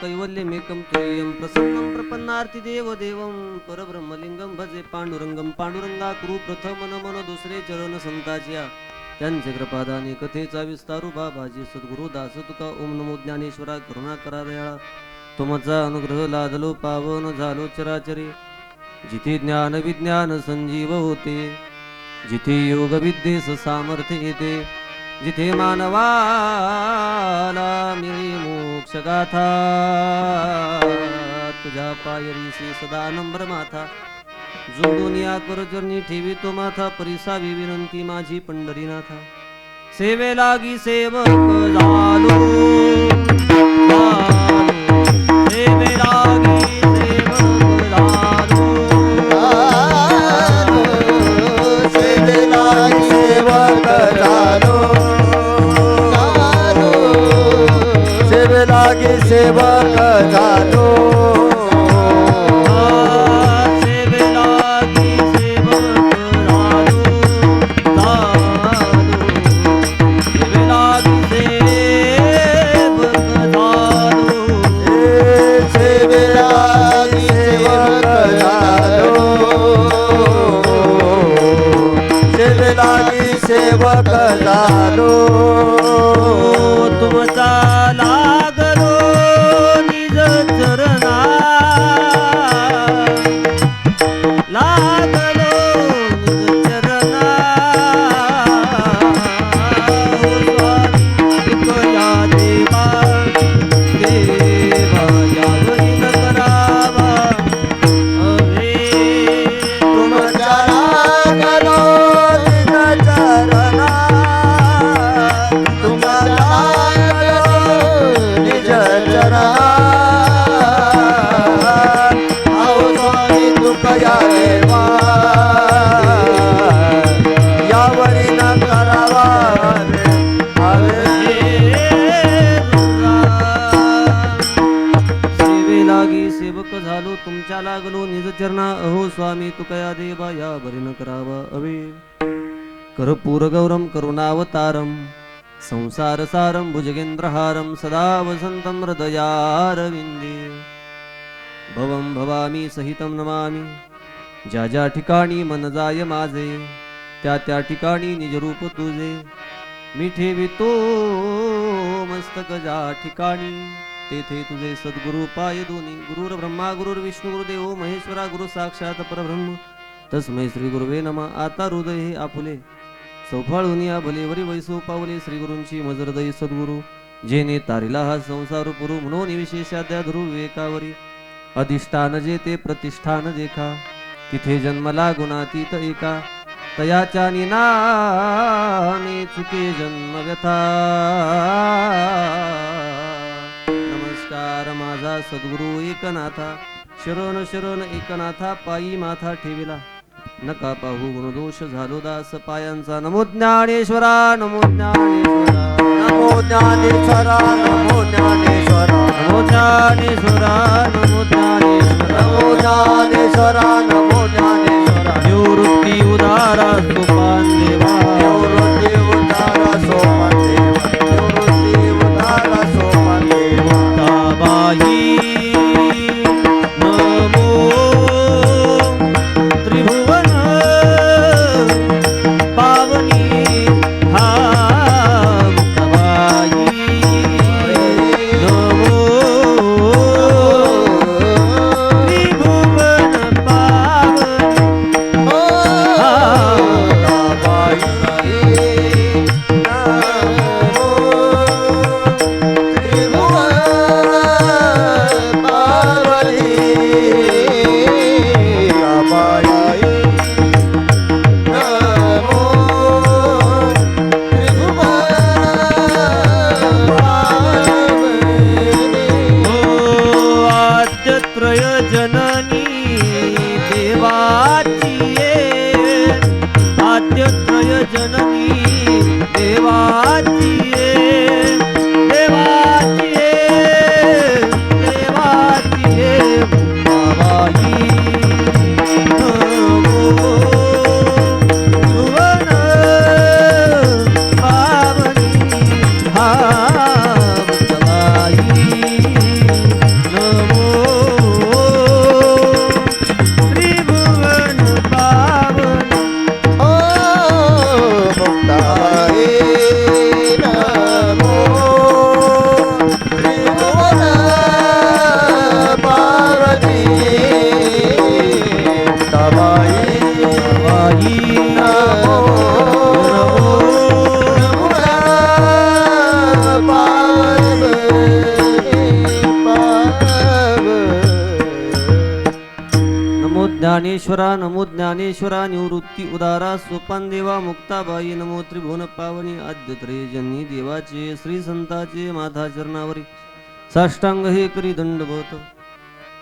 कैवल्यमेकं तुल्यं प्रसन्नं प्रपन्नार्ति देवदेवं परब्रह्मलिंगं भजे पांडुरंगम पांडुरंगा कुरु प्रथम नमन दुसरे चरण संताच्या त्यांचे कृपादाने कथेचा विस्तारू बाबाजी सद्गुरु दास तुका ओम नमो ज्ञानेश्वरा करुणा करारयाळा तुमचा अनुग्रह लादलो पावन झालो चराचरी। जिथे ज्ञान विज्ञान संजीव होते जिथे योग विद्येस सामर्थ्य येते जिथे मानवाला मिळे मोक्ष गाथा तुझ्या पायरीशी सदा नम्र माथा जोडून या कर ठेवी तो माथा परिसावी विनंती माझी पंढरीनाथा सेवे लागी सेवक झालो. कृपया देवा या बरीन करावा अवे. कर्पूर गौरम करुणावतारम संसार सारम भुजगेंद्रहारम सदा वसंतम हृदयारविंदे भवम भवामी सहितम नमामि. ज्या ज्या ठिकाणी मन जाय माझे त्या त्या ठिकाणी निजरूप तुझे. मी ठेवितो मस्तक ज्या ठिकाणी तेथे तुझे सद्गुरु पाय दोन्ही. गुरुर ब्रह्मा गुरुर विष्णू गुरुदेव महेश्वरा गुरु साक्षात परब्रह्म. तस्मै श्री गुरुवे नमा. आता हृदय हे आपुले. सौफाळून या भलेवरी वैसो पावले. श्री गुरूंची मजरदयी सद्गुरु. जेने तारिला हा संसार पुरु म्हणून विशेषाद्या ध्रुव विवेकावरी. अधिष्ठान जे ते प्रतिष्ठान देखा. तिथे जन्मला गुणातीत एका. तयाच्या निनाने चुके जन्म व्यथा. नमस्कार माझा सद्गुरु एकनाथा शरण शरण एकनाथा पायी माथा ठेविला. नका पाहू गुणदोष झालो दास पायांचा. नमो ज्ञानेश्वरा नमो ज्ञानेश्वरा. नमो ज्ञानेश्वरा नमो ज्ञानेश्वरा. नमो ज्ञानेश्वरा नमो ज्ञानेश्वरा. नमो ज्ञानेश्वरा नमो ज्ञानेश्वरा. निवृत्ती उदारा सोपान देवा देवा नमो त्रिभुवन पावनी आद्यत्रे जनी देवाचे श्री संताचे माथा चरणावरी. साष्टांग हे करी दंडभोत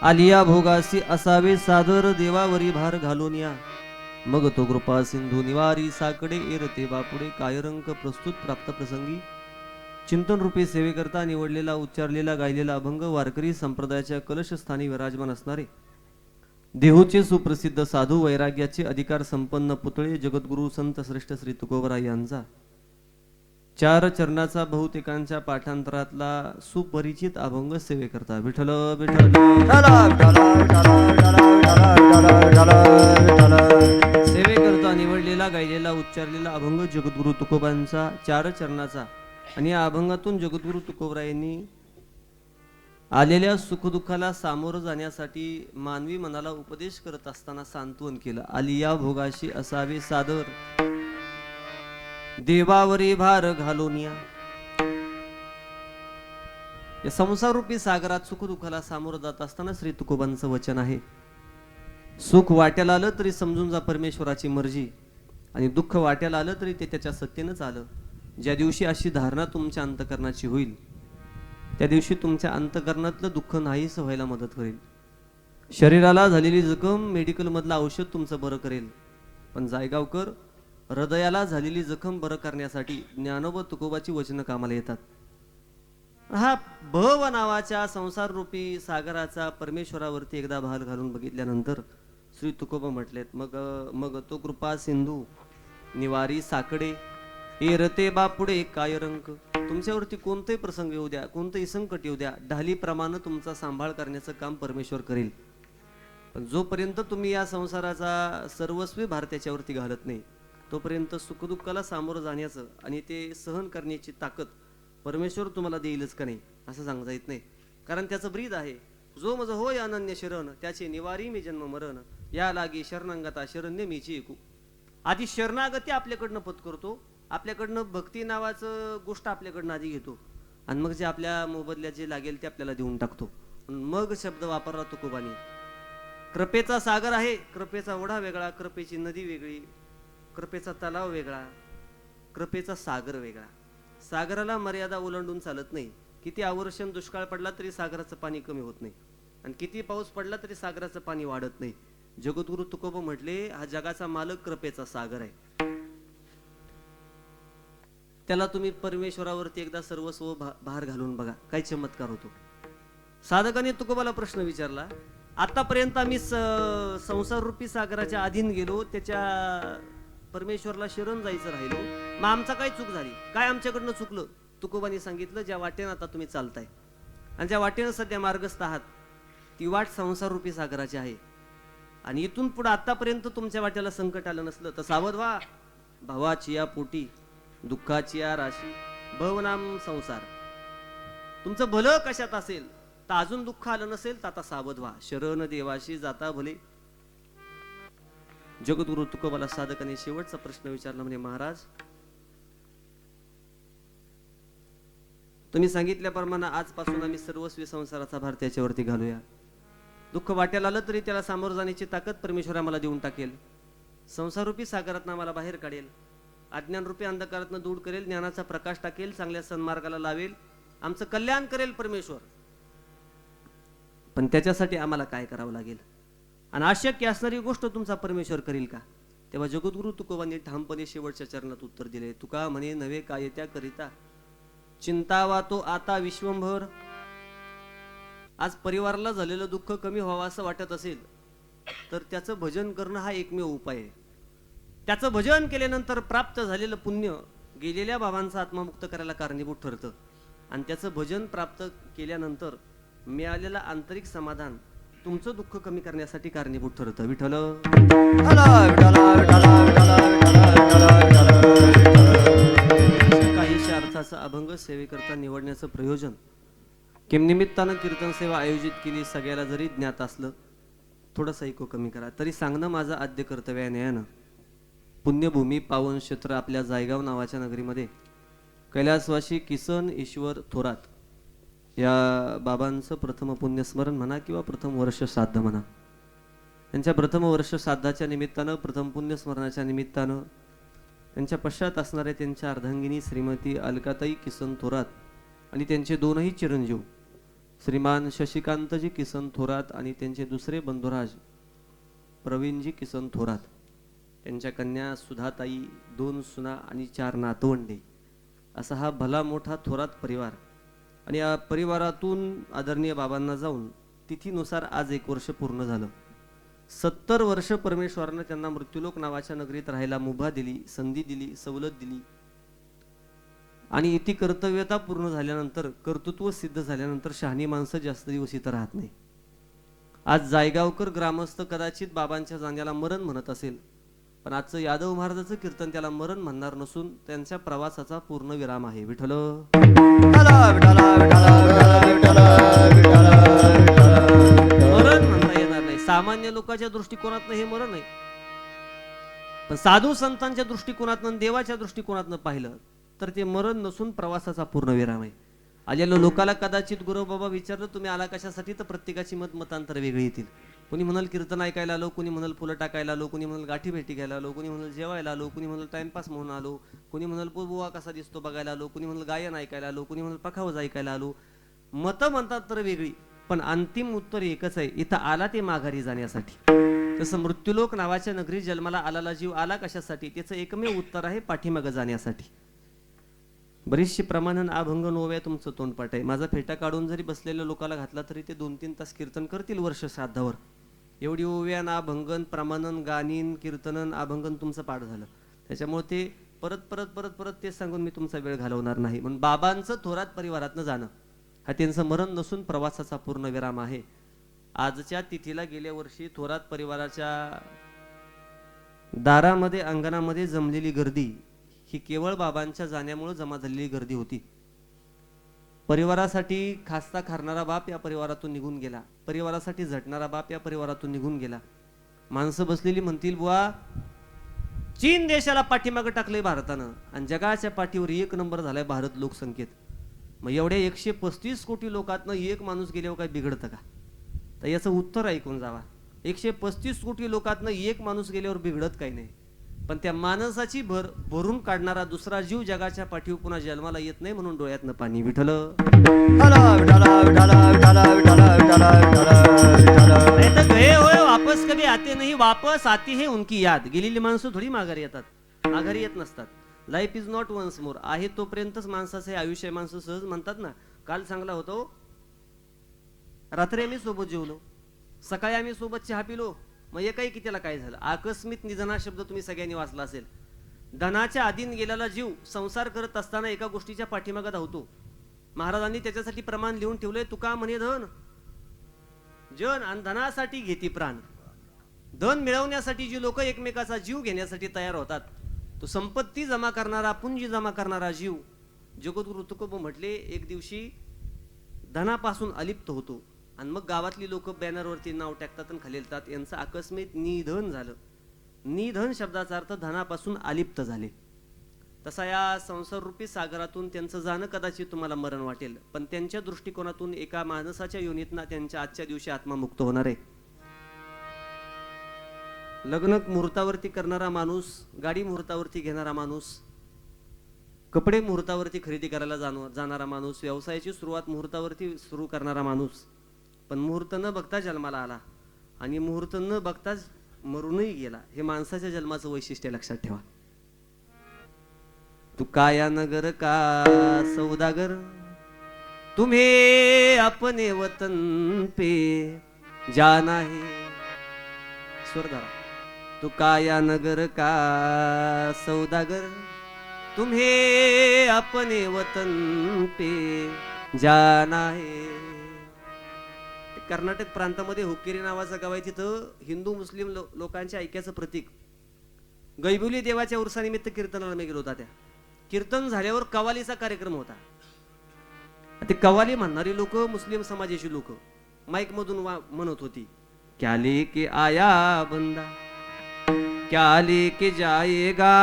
आलिया भोगासी असावे सादर देवावरी भार घालून या. मग तो कृपा सिंधू निवारी साकडे एरते बापुडे कायरंक प्रस्तुत प्राप्त प्रसंगी. चिंतन रूपी सेवेकरता निवडलेला उच्चारलेला गायलेला अभंग वारकरी संप्रदायाच्या कलशस्थानी विराजमान असणारे. देहूचे सुप्रसिद्ध साधू वैराग्याचे अधिकार संपन्न पुतळे जगद्गुरु संत श्रेष्ठ श्री तुकोबरा यांचा. चार चरणाचा बहुतेकांच्या पाठांतरातला सुपरिचित अभंग सेवेकरता विठल विठल सेवेकरता निवडलेला गायलेला उच्चारलेला अभंग जगद्गुरु तुकोबांचा चार चरणाचा. आणि या अभंगातून जगद्गुरु तुकोबरायांनी आलेल्या सुखदुःखाला सामोरं जाण्यासाठी मानवी मनाला उपदेश करत असताना सांत्वन केलं. आलिया भोगाशी असावे सादर. देवावरी भार घालून या. या संसाररूपी सागरात सुखदुःखाला सामोरं जात असताना श्री तुकोबांचं वचन आहे. सुख वाट्याला आलं तरी समजून जा परमेश्वराची मर्जी. आणि दुःख वाट्याला आलं तरी ते त्याच्या सत्तेनंच आलं. ज्या दिवशी अशी धारणा तुमच्या अंतकरणाची होईल त्या दिवशी तुमच्या अंतकरणातलं दुःख नाहीसं व्हायला मदत होईल शरीराला झालेली जखम मेडिकलमधलं औषध तुमचं बरं करेल. पण जायगावकर हृदयाला झालेली जखम बरं करण्यासाठी ज्ञानोब तुकोबाची वचनं कामाला येतात. हा भव नावाच्या संसाररूपी सागराचा परमेश्वरावरती एकदा भाल घालून बघितल्यानंतर श्री तुकोबा म्हटलेत मग मग तो कृपा सिंधू निवारी साकडे एरते बापुढे काय रंग? तुमच्यावरती कोणताही प्रसंग येऊ द्या कोणतंही संकट येऊ द्या ढालीप्रमाणे तुमचा सांभाळ करण्याचं काम परमेश्वर करेल. पण जोपर्यंत तुम्ही या संसाराचा सर्वस्वी भार त्याच्यावरती घालत नाही तोपर्यंत सुखदुःखाला सामोरं जाण्याचं आणि ते सहन करण्याची ताकद परमेश्वर तुम्हाला देईलच का नाही असं सांगता येत नाही. कारण त्याचं ब्रीद आहे जो माझं होय अनन्य शरण त्याचे निवारी मी जन्म मरण या लागी शरणांगता शरण्य मीची ऐकू आधी शरणागती आपल्याकडनं पत्करतो आपल्याकडनं भक्ती नावाचं गोष्ट आपल्याकडनं आधी घेतो. आणि मग जे आपल्या मोबदल्या जे लागेल ते आपल्याला देऊन टाकतो. मग शब्द वापरला तुकोबाने कृपेचा सागर आहे कृपेचा ओढा वेगळा कृपेची नदी वेगळी कृपेचा तलाव वेगळा कृपेचा सागर वेगळा. सागराला मर्यादा ओलांडून चालत नाही. किती आवर्षण दुष्काळ पडला तरी सागराचं पाणी कमी होत नाही. आणि किती पाऊस पडला तरी सागराचं पाणी वाढत नाही. जगद्गुरु तुकोबा म्हटले हा जगाचा मालक कृपेचा सागर आहे. त्याला तुम्ही परमेश्वरावरती एकदा सर्वस्व भा- भार घालून बघा. काय चमत्कार होतो. साधकाने तुकोबाला प्रश्न विचारला आतापर्यंत आम्ही स- संसाररूपी सागराच्या अधीन गेलो त्याच्या परमेश्वरला शरण जायचं राहिलो मग आमचा काय चूक झाली? काय आमच्याकडनं चुकलं? तुकोबाने सांगितलं ज्या वाटेनं आता तुम्ही चालताय आणि ज्या वाटेनं सध्या मार्गस्थ आहात ती वाट संसाररूपी सागराची आहे. आणि इथून पुढे आतापर्यंत तुमच्या वाट्याला संकट आलं नसलं तर सावध व्हा. भावाची या पोटी दुःखाची या राशी. भवनाम संसार. तुमचं भलं कशात असेल? तर अजून दुःख आलं नसेल तर आता सावध व्हा. शरण देवाशी जाता भले. जगद्गुरु तुकोबाला साधकाने शेवटचा प्रश्न विचारला म्हणजे महाराज तुम्ही सांगितल्याप्रमाणे आजपासून आम्ही सर्वस्वी संसाराचा भार त्याच्यावरती घालूया. दुःख वाट्याला आलं तरी त्याला सामोरं जाण्याची ताकद परमेश्वर आम्हाला देऊन टाकेल. संसारूपी सागरातनं आम्हाला बाहेर काढेल. अज्ञानरूपी अंधकारातनं दूर करेल ज्ञानाचा प्रकाश टाकेल चांगल्या सन्मार्गाला लावेल. आमचं कल्याण करेल परमेश्वर. पण त्याच्यासाठी आम्हाला काय करावं लागेल? आणि अशक्य असणारी गोष्ट तुमचा परमेश्वर करील का? तेव्हा जगद्गुरु तुकोबांनी ठामपणे शेवटच्या चरणात उत्तर दिले तुका म्हणे नव्हे काय त्या करिता? चिंतावा तो आता विश्वंभर. आज परिवाराला झालेलं दुःख कमी व्हावं असं वाटत असेल तर त्याचं भजन करणं हा एकमेव उपाय आहे. त्याचं भजन केल्यानंतर प्राप्त झालेलं पुण्य गेलेल्या भावांचा आत्ममुक्त करायला कारणीभूत ठरतं. आणि त्याचं भजन प्राप्त केल्यानंतर मिळालेलं आंतरिक समाधान तुमचं दुःख कमी करण्यासाठी कारणीभूत ठरतं. विठल काहीशा अर्थाचा अभंग सेवेकरता निवडण्याचं प्रयोजन. किमनिमित्तानं कीर्तन सेवा आयोजित केली सगळ्याला जरी ज्ञात असलं थोडंसं ऐकू कमी करा. तरी सांगणं माझं आद्य कर्तव्य आहे न्यायानं. पुण्यभूमी पावन क्षेत्र आपल्या जायगाव नावाच्या नगरीमध्ये कैलासवासी किसन ईश्वर थोरात या बाबांचं प्रथम पुण्यस्मरण म्हणा किंवा प्रथम वर्ष श्राद्ध म्हणा. त्यांच्या प्रथम वर्ष श्राद्धाच्या निमित्तानं प्रथम पुण्यस्मरणाच्या निमित्तानं त्यांच्या पश्चात असणाऱ्या त्यांच्या अर्धांगिनी श्रीमती अलकाताई किसन थोरात आणि त्यांचे दोनही चिरंजीव श्रीमान शशिकांतजी किसन थोरात आणि त्यांचे दुसरे बंधुराज प्रवीणजी किसन थोरात. त्यांच्या कन्या सुधाताई दोन सुना आणि चार नातवंडे. असा हा भला मोठा थोरात परिवार. आणि या परिवारातून आदरणीय बाबांना जाऊन तिथीनुसार आज एक वर्ष पूर्ण झालं. सत्तर वर्ष परमेश्वरानं त्यांना मृत्यूलोक नावाच्या नगरीत राहायला मुभा दिली संधी दिली सवलत दिली. आणि ती कर्तव्यता पूर्ण झाल्यानंतर कर्तृत्व सिद्ध झाल्यानंतर शहाणी माणसं जास्त दिवस इथं राहत नाही. आज जायगावकर ग्रामस्थ कदाचित बाबांच्या जाण्याला मरण म्हणत असेल. पण आजचं यादव महाराजाचं कीर्तन त्याला मरण म्हणणार नसून त्यांच्या प्रवासाचा पूर्ण विराम आहे. विठ्ठला. मरण म्हणता येणार नाही. सामान्य लोकांच्या दृष्टिकोनातनं हे मरण आहे. पण साधू संतांच्या दृष्टिकोनातनं देवाच्या दृष्टिकोनातनं पाहिलं तर ते मरण नसून प्रवासाचा पूर्ण विराम आहे. आलेल्या लोकाला कदाचित गुरुबाबा विचारलं तुम्ही आला कशासाठी? तर प्रत्येकाची मत मतांतर वेगळी येतील. कोणी म्हणाल कीर्तन ऐकायला आलो कोणी म्हणाल फुलं टाकायला आलो कोणी म्हणाल गाठी भेटी घ्यायला आलो कोणी म्हणाल जेवायला आलो कोणी म्हणाल टाइमपास म्हणून आलो कोणी म्हणाल बुवा कसा दिसतो बघायला आलो कोणी म्हणाल गायन ऐकायला आलो कोणी म्हणाल पखावज ऐकायला आलो. मतं म्हणतात तर वेगळी पण अंतिम उत्तर एकच आहे इथं आला ते माघारी जाण्यासाठी. तसं मृत्यूलोक नावाच्या नगरी जन्माला आलाला जीव आला कशासाठी त्याचं एकमेव उत्तर आहे पाठीमागं जाण्यासाठी. बरीचशी प्रमाणन अभंग नोव्या तुमचं तोंडपाठ आहे. माझा फेटा काढून जरी बसलेल्या लोकाला घातला तरी ते दोन तीन तास कीर्तन करतील वर्ष श्राद्धावर एवढी ओव्यान अभंगन प्रमाणन गाणीन कीर्तनन अभंगन तुमचं पाठ झालं. त्याच्यामुळे ते परत परत परत परत ते सांगून मी तुमचा वेळ घालवणार नाही. म्हणून बाबांचं थोरात परिवारातनं जाणं. हा त्यांचं मरण नसून प्रवासाचा पूर्ण विराम आहे. आजच्या तिथीला गेल्या वर्षी थोरात परिवाराच्या दारामध्ये अंगणामध्ये जमलेली गर्दी ही केवळ बाबांच्या जाण्यामुळे जमा झालेली गर्दी होती. परिवारासाठी खास्ता खारणारा बाप या परिवारातून निघून गेला. परिवारासाठी झटणारा बाप या परिवारातून निघून गेला. माणसं बसलेली म्हणतील बुवा चीन देशाला पाठीमागं टाकलंय भारतानं आणि जगाच्या पाठीवर एक नंबर झालाय भारत लोकसंख्येत. मग एवढ्या एकशे पस्तीस कोटी लोकातनं एक माणूस गेल्यावर काय बिघडतं का? तर याचं उत्तर ऐकून जावा. एकशे पस्तीस कोटी लोकातनं एक माणूस गेल्यावर बिघडत काही नाही. पण त्या माणसाची भर भरून काढणारा दुसरा जीव जगाच्या पाठीवर पुन्हा जन्माला येत नाही म्हणून डोळ्यातनं पाणी विठल. वापस कधी आते नाही वापस आती हे उनकी याद. गेलेली माणसं थोडी माघारी येतात. माघारी येत नसतात. Life is not once more आहे तोपर्यंतच माणसाचे आयुष्य माणसं सहज म्हणतात ना काल चांगला होतो. रात्री आम्ही सोबत जेवलो. सकाळी आम्ही सोबत चहा पिलो. म्हणजे मग की त्याला काय झालं? आकस्मिक निधन शब्द तुम्ही सगळ्यांनी वाचला असेल. धनाच्या आधीन गेलेला जीव संसार करत असताना एका गोष्टीच्या पाठीमागा धावतो. महाराजांनी त्याच्यासाठी प्रमाण लिहून ठेवलंय तुका म्हणे धन. जन आणि धनासाठी घेती प्राण. धन मिळवण्यासाठी जी लोक एकमेकाचा जीव घेण्यासाठी तयार होतात तो संपत्ती जमा करणारा पुंजी जमा करणारा जीव जगद्गुरु तुकोब म्हटले एक दिवशी धनापासून अलिप्त होतो. आणि मग गावातली लोक बॅनरवरती नाव टाकतात आणि खाली येतात. यांचं आकस्मिक निधन झालं. निधन शब्दाचा अर्थ धनापासून अलिप्त झाले. तसा या संसाररूपी सागरातून त्यांचं जाणं कदाचित तुम्हाला मरण वाटेल. पण त्यांच्या दृष्टिकोनातून एका माणसाच्या योनीतना त्यांच्या आजच्या दिवशी आत्मा मुक्त होणार आहे. लग्न मुहूर्तावरती करणारा माणूस गाडी मुहूर्तावरती घेणारा माणूस कपडे मुहूर्तावरती खरेदी करायला जाणव जाणारा माणूस व्यवसायाची सुरुवात मुहूर्तावरती सुरू करणारा माणूस पण मुहूर्त न बघता जन्माला आला. आणि मुहूर्त न बघताच मरूनही गेला. हे माणसाच्या जन्माचं वैशिष्ट्य लक्षात ठेवा. तू काया नगर का सौदागर? तुम्ही अपने वतन पे जाना है स्वरधारा तू काया नगर का सौदागर? तुम्हे अपने वतन पे जाना है कर्नाटक प्रांतामध्ये हुक्केरी नावाचं गाव आहे. तिथं हिंदू मुस्लिम लो- लोकांच्या ऐक्याचं प्रतीक. गैबुली देवाच्या उरसानिमित्त कीर्तनाला मी गेलो होता त्या. कीर्तन झाल्यावर कवालीचा कार्यक्रम होता. ते कवाली म्हणणारी लोक मुस्लिम समाजाची लोक माईक मधून वा- म्हणत होती क्या लेके आया बंदा? क्या लेके जाएगा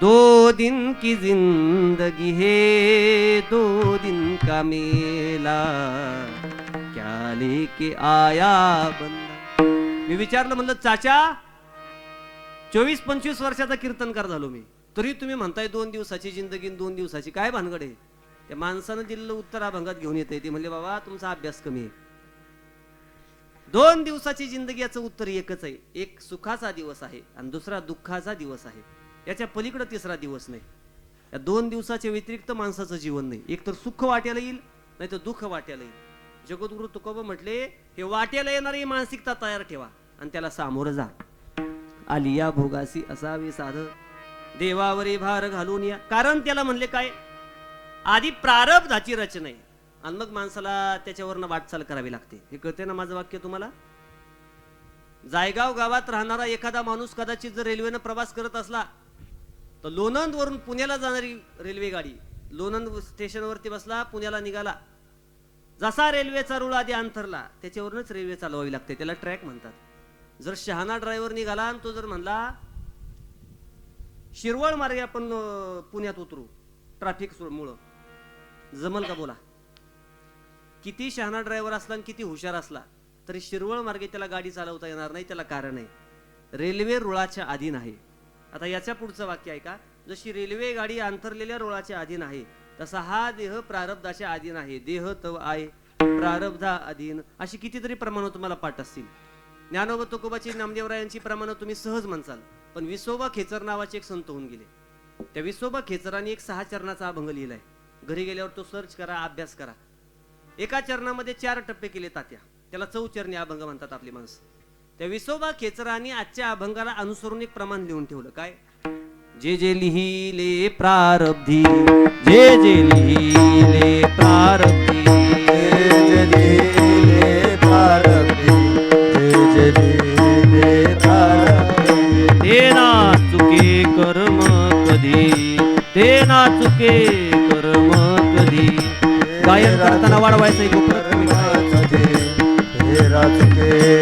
दो दिन की जिंदगी है दो दिन का मेला। क्या लेके आया बंदा? मी विचारलं म्हणलं चाचा चोवीस पंचवीस वर्षाचा कीर्तनकार झालो मी. तरी तुम्ही म्हणताय दोन दिवसाची जिंदगी दोन दिवसाची काय भानगड आहे? त्या माणसानं दिलेलं उत्तर अभंगात घेऊन येते ते म्हणले बाबा तुमचा अभ्यास कमी आहे. दोन दिवसाची जिंदगी याचं उत्तर एकच आहे. एक सुखाचा दिवस आहे आणि दुसरा दुःखाचा दिवस आहे. याच्या पलीकडे तिसरा दिवस नाही. या दोन दिवसाच्या व्यतिरिक्त माणसाचं जीवन नाही. एक तर सुख वाट्याला येईल नाही तर दुःख वाट्याला येईल. जगद्गुरु तुकोबा म्हटले हे वाट्याला येणारी मानसिकता तयार ठेवा आणि त्याला सामोरं जा. आली या भोगासी असावे साध. देवावरी भार घालून या. कारण त्याला म्हणले काय? आधी प्रारब्धाची रचना आहे. आणि मग माणसाला त्याच्यावरनं वाटचाल करावी लागते. हे कळते ना माझं वाक्य तुम्हाला? जायगाव गावात राहणारा एखादा माणूस कदाचित जर रेल्वेनं प्रवास करत असला तर लोणंदवरून पुण्याला जाणारी रेल्वे गाडी लोणंद स्टेशनवरती बसला पुण्याला निघाला. जसा रेल्वेचा रुळ आधी अंथरला त्याच्यावरूनच रेल्वे चालवावी लागते. त्याला ट्रॅक म्हणतात. जर शहाणा ड्रायव्हर निघाला आणि तो जर म्हणला शिरवळ मार्गे आपण पुण्यात उतरू ट्रॅफिक मुळं. जमल का बोला? किती शहाणा ड्रायव्हर असला आणि किती हुशार असला तरी शिरवळ मार्गे त्याला गाडी चालवता येणार नाही त्याला कारण आहे. रेल्वे रुळाच्या अधीन आहे. आता याच्या पुढचं वाक्य आहे का जशी रेल्वे गाडी अंतरलेल्या रोळाच्या अधीन आहे तसा हा देह प्रारब्धाच्या अधीन आहे. देह तव आहे प्रारब्धा अधीन. अशी कितीतरी प्रमाण तुम्हाला पाठ असतील. ज्ञानोबा तुकोबाची नामदेवरायांची प्रमाणं तुम्ही सहज म्हणसाल. पण विसोबा खेचर नावाचे एक संत होऊन गेले. त्या विसोबा खेचराने एक सहा चरणाचा अभंग लिहिलाय. घरी गेल्यावर तो सर्च करा अभ्यास करा. एका चरणामध्ये चार टप्पे केले तात्या. त्याला चौचरणी अभंग म्हणतात आपली माणसं. त्या विसोबा खेचराने आजच्या अभंगाला अनुसरून एक प्रमाण लिहून ठेवलं. काय? जे जे लिहिले प्रारब्धी जे जे लिहिले प्रारब्धी जय जय भारती जय जय भारती ते ना चुके कर्म कधी ते ना चुके कर्म कधी. गायन करताना वाढवायचं एक उपक्रम चुके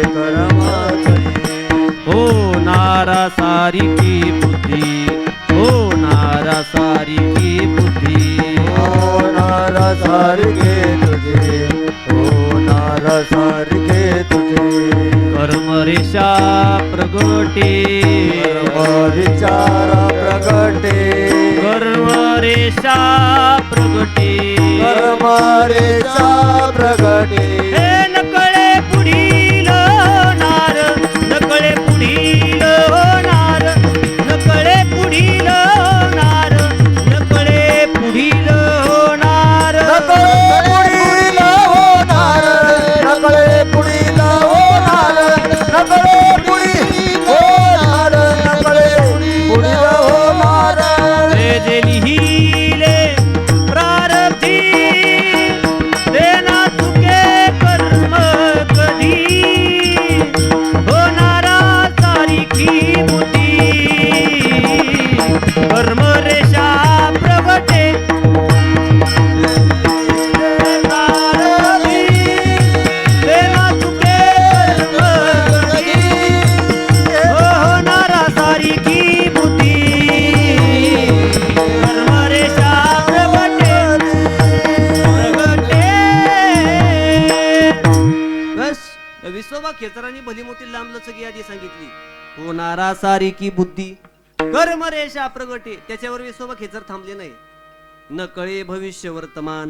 सारिकी बुद्धी। हो नारा सारिकी बुद्धी। हो नारा सारखे तुझे। हो नारा सारखे तुझे। कर्मरेषा प्रगटे। विचारा प्रगटे। कर्मरेषा प्रगटे। कर्मरेषा प्रगटे। सारिकी बुद्धी. कर्मरेषा प्रगटे. त्याच्यावर विसोबा खेचर थांबले नाही. न कळे भविष्य वर्तमान.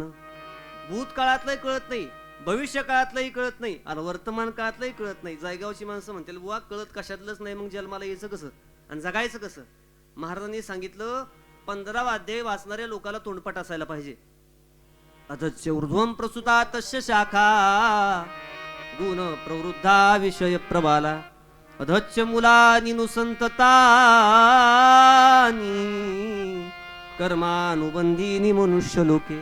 भूतकाळातलंही कळत नाही. भविष्य काळातलंही कळत नाही. आणि वर्तमान काळातलंही कळत नाही. जायगावची माणसं म्हणतील बुवा कळत कशातलंच नाही मग जन्माला यायचं कसं? आणि जगायचं कसं? महाराजांनी सांगितलं पंधरा अध्याय वाचणाऱ्या लोकाला तोंडपट असायला पाहिजे. अधस्य ऊर्ध्वम प्रसुता तस्य शाखा. गुण प्रवृद्धा विषय प्रबाला. अधच्च मुलानी नुसंततानी कर्मानुबंधीनी मनुष्य लोके.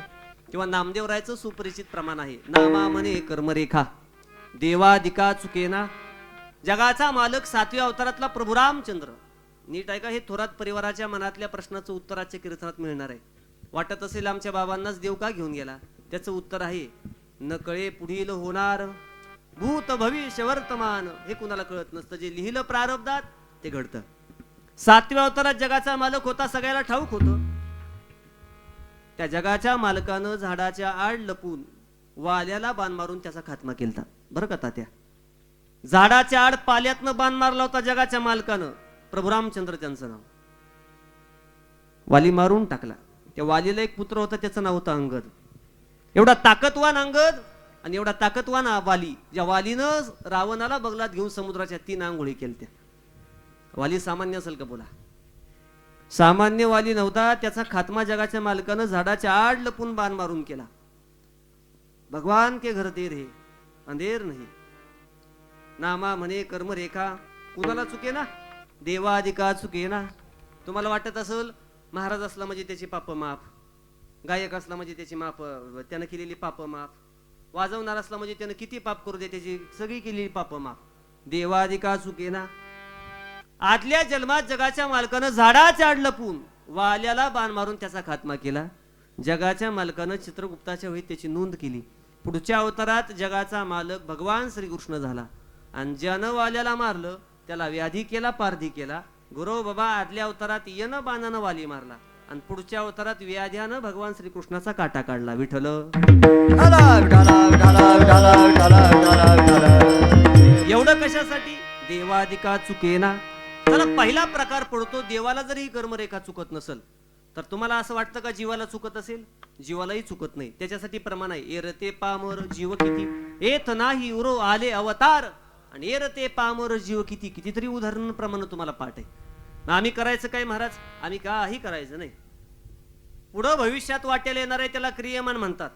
किंवा नामदेवरायचं सुपरिचित प्रमाण आहे. नामा म्हणे कर्मरेखा. देवादिका चुकेना. जगाचा मालक सातव्या अवतारातला प्रभू रामचंद्र. नीट आहे का हे थोरात परिवाराच्या मनातल्या प्रश्नाचं उत्तर आजच्या कीर्तनात मिळणार आहे. वाटत असेल आमच्या बाबांनाच देव का घेऊन गेला? त्याचं उत्तर आहे नकळे पुढील होणार. भूत भविष्य वर्तमान हे कुणाला कळत नसतं. जे लिहिलं प्रारब्धात ते घडतं. सातव्या अवतारात जगाचा मालक होता सगळ्याला ठाऊक होतं. त्या जगाच्या मालकानं झाडाच्या आड लपून वाल्याला बाण मारून त्याचा खात्मा केलता. बरं का तात्या? झाडाच्या आड पाल्यातनं बाण मारला होता जगाच्या मालकानं. प्रभू रामचंद्र त्यांचं नाव. वाली मारून टाकला. त्या वालीला एक पुत्र होता त्याचं नाव होतं अंगद. एवढा ताकदवान अंगद आणि एवढा ताकदवान वाली ज्या वालीनं रावणाला बगलात घेऊन समुद्राच्या तीन आंघोळी केल्या वाली सामान्य असेल का बोला? सामान्य वाली नव्हता त्याचा खात्मा जगाच्या मालकानं झाडाच्या आड लपून बाण मारून केला. भगवान के घर देर हे अंधेर नाही. नामा म्हणे कर्म रेखा कुणाला चुके ना? देवाधिका चुके ना? तुम्हाला वाटत असेल महाराज असला म्हणजे त्याची पाप माफ गायक असला म्हणजे त्याची माप त्यानं केलेली पाप माफ. वाजवणार असला म्हणजे त्यानं किती पाप करू दे त्याची सगळी केलेली पाप माफ. देवाधिका चुके ना. आदल्या जन्मात जगाच्या मालकानं झाडाच्या आड लपून वाल्याला बाण मारून त्याचा खात्मा केला. जगाच्या मालकानं चित्रगुप्ताच्या वहीत त्याची नोंद केली. पुढच्या अवतारात जगाचा मालक भगवान श्रीकृष्ण झाला. आणि ज्यानं वाल्याला मारलं त्याला व्याधी केला पारधी केला. गुरु बाबा आदल्या अवतारात येणं बाणानं वाली मारला. आणि पुढच्या अवतारात व्याध्यानं भगवान श्रीकृष्णाचा काटा काढला. विठल एवढं कशासाठी? देवाधिका चुकेना. चला पहिला प्रकार पडतो देवाला जरी ही कर्मरेखा चुकत नसल तर तुम्हाला असं वाटतं का जीवाला चुकत असेल? जीवालाही चुकत नाही. त्याच्यासाठी प्रमाण आहे एरते पामर जीव किती? एत नाही उरो आले अवतार. आणि एरते पामर जीव किती? कितीतरी उदाहरण प्रमाण तुम्हाला पाठ आहे. मग आम्ही करायचं काय महाराज? आम्ही काही करायचं नाही. पुढं भविष्यात वाट्याला येणार आहे त्याला क्रियमान म्हणतात.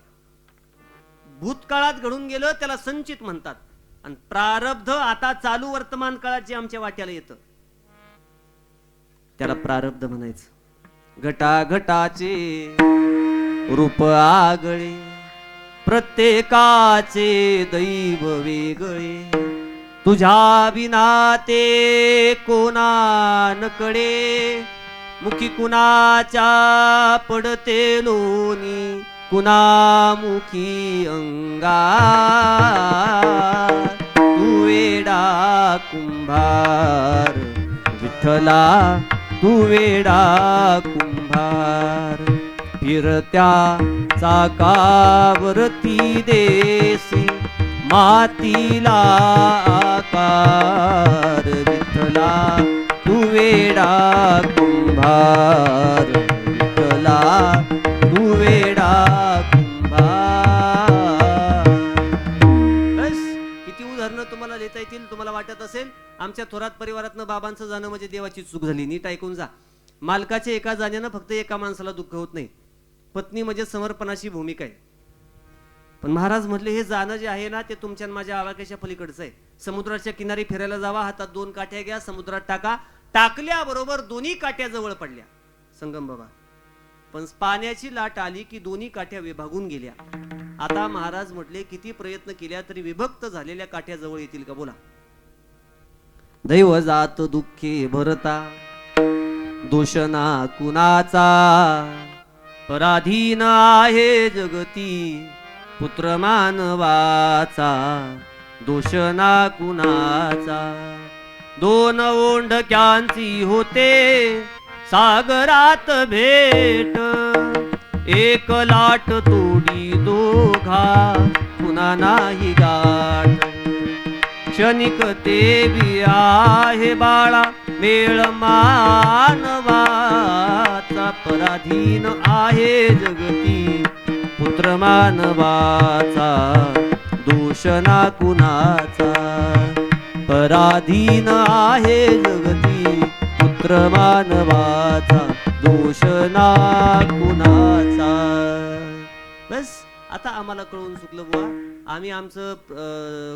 भूतकाळात घडून गेलं त्याला संचित म्हणतात. आणि प्रारब्ध आता चालू वर्तमान काळात जे आमच्या वाट्याला येतं. त्याला प्रारब्ध म्हणायचं. घटा घटाचे रूप आगळे प्रत्येकाचे दैव वेगळे. तुझ्या विना ते कोणानकडे? मुखी कुणाच्या पडते लोणी? कुणामुखी अंगा? तू वेडा कुंभार विठ्ठला तू वेडा कुंभार. फिरत्या चाकावरती देसी मातीला आकार विठला तू वेडा कुंभार. विठला तू वेडा कुंभार. बस किती उदाहरणं तुम्हाला देता येतील तुम्हाला वाटत असेल. आमच्या थोरात परिवारातनं बाबांचं जाणं म्हणजे देवाची चूक झाली. नीट ऐकून जा. मालकाच्या एका जाण्यानं फक्त एका माणसाला दुःख होत नाही. पत्नी म्हणजे समर्पणाची भूमिका आहे. पण महाराज म्हटले हे जाणं जे आहे ना ते तुमच्या माझ्या आवाक्याच्या पलीकडचं आहे. समुद्राच्या किनारी फिरायला जावा हातात दोन काठ्या घ्या समुद्रात टाका. टाकल्याबरोबर दोन्ही काठ्या जवळ पडल्या. संगम बाबा पण पाण्याची लाट आली की दोन्ही काठ्या विभागून गेल्या. आता महाराज म्हटले किती प्रयत्न केल्या तरी विभक्त झालेल्या काठ्या जवळ येतील का बोला. दैव जात दुःखे भरता दोषना कुणाचा? पराधीन आहे जगती पुत्र मानवाचा दोषना कुणाचा. दोन ओंढक्यांची होते सागरात भेट. एक लाट तोडी दोघा पुन्हा नाही गाठ. क्षणिक ते बी आहे बाळा मेळ मानवाचा. पराधीन आहे जगती पुत्र मानवाचा दोषणा कुणाचा? पराधीन आहे जगती पुत्र मानवाचा दोषणा कुणाचा? बस आता आम्हाला कळून चुकलं बुवा. आम्ही आमचं अं,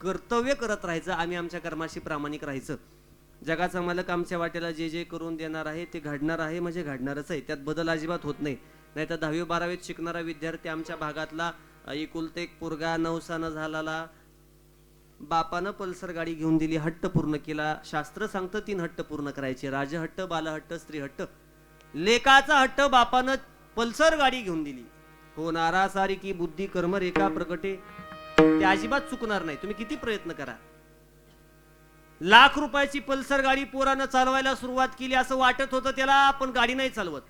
कर्तव्य करत राहायचं आम्ही आमच्या कर्माशी प्रामाणिक राहायचं. जगाचा मालक आमच्या वाटेला जे जे करून देणार आहे ते घडणार आहे म्हणजे घडणारच आहे. त्यात बदल अजिबात होत नाही. नाही तर दहावी बारावीत शिकणारा विद्यार्थी आमच्या भागातला एकुलते एक पोरगा नवसानं झालाला बापानं पल्सर गाडी घेऊन दिली हट्ट पूर्ण केला. शास्त्र सांगतं तीन हट्ट पूर्ण करायचे. राजहट्ट बालहट्ट स्त्रीहट्ट लेकाचा हट्ट बापानं पल्सर गाडी घेऊन दिली. होणारा सारी की बुद्धी कर्म रेखा प्रकटे ते अजिबात चुकणार नाही. तुम्ही किती प्रयत्न करा. लाख रुपयाची पल्सर गाडी पोरानं चालवायला सुरुवात केली असं वाटत होतं त्याला पण गाडी नाही चालवत.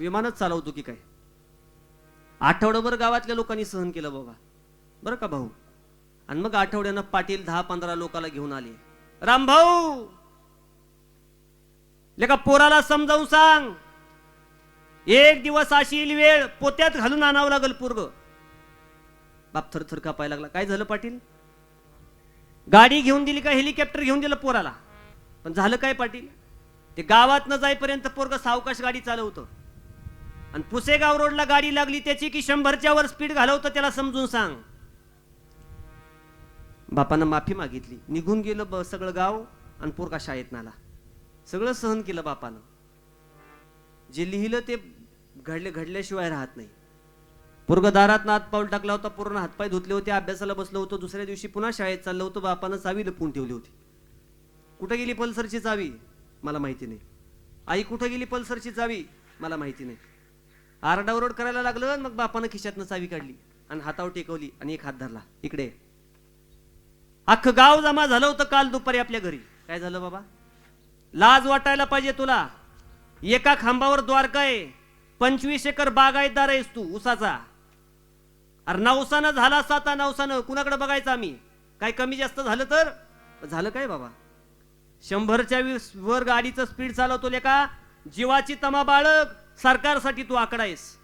विमानच चालवतो की काय? आठवडाभर गावातल्या लोकांनी सहन केलं बाबा. बरं का भाऊ? आणि मग आठवड्यानं पाटील दहा पंधरा लोकाला घेऊन आले. रामभाऊ लेका पोराला समजावून सांग. एक दिवस अशी येईल वेळ पोत्यात घालून आणावं लागल पोरग. बाप थरथर कापायला लागला. काय झालं पाटील? गाडी घेऊन दिली का हेलिकॉप्टर घेऊन दिलं पोराला? पण झालं काय पाटील? ते गावात न जाईपर्यंत पोरग सावकाश गाडी चालवतं. आणि पुसेगाव रोडला गाडी लागली त्याची की शंभरच्या वर स्पीड घालवतं त्याला समजून सांग. बापानं माफी मागितली. निघून गेलं ब सगळं गाव आणि पोरगा शाळेत नाला. सगळं सहन केलं बापानं. जे लिहिलं ते घडले घडल्याशिवाय राहत नाही. पोरग दारात नात पाऊल टाकला होता पूर्ण हातपाय धुतले होते अभ्यासाला बसलो होतो दुसऱ्या दिवशी पुन्हा शाळेत चाललं होतं बापानं चावी लपून ठेवली होती. कुठं गेली पल्सरची चावी? मला माहिती नाही. आई कुठं गेली पल्सरची चावी? मला माहिती नाही. आरडाओरड करायला लागलं मग बापानं खिशातनं चावी काढली आणि हातावर टेकवली आणि एक हात धरला. इकडे अख्खं गाव जमा झालं होतं काल दुपारी आपल्या घरी. काय झालं बाबा? लाज वाटायला पाहिजे तुला. एका खांबावर द्वारका आहे. पंचवीस एकर बागायतदार आहेस तू उसाचा अरे नवसानं झाला साता नवसानं. कुणाकडे बघायचं आम्ही? काय कमी जास्त झालं तर? झालं काय बाबा? शंभरच्या वीस वर गाडीचं स्पीड चालवतो लेका जीवाची तमा बाळग सरकारसाठी तू आकडा आहेस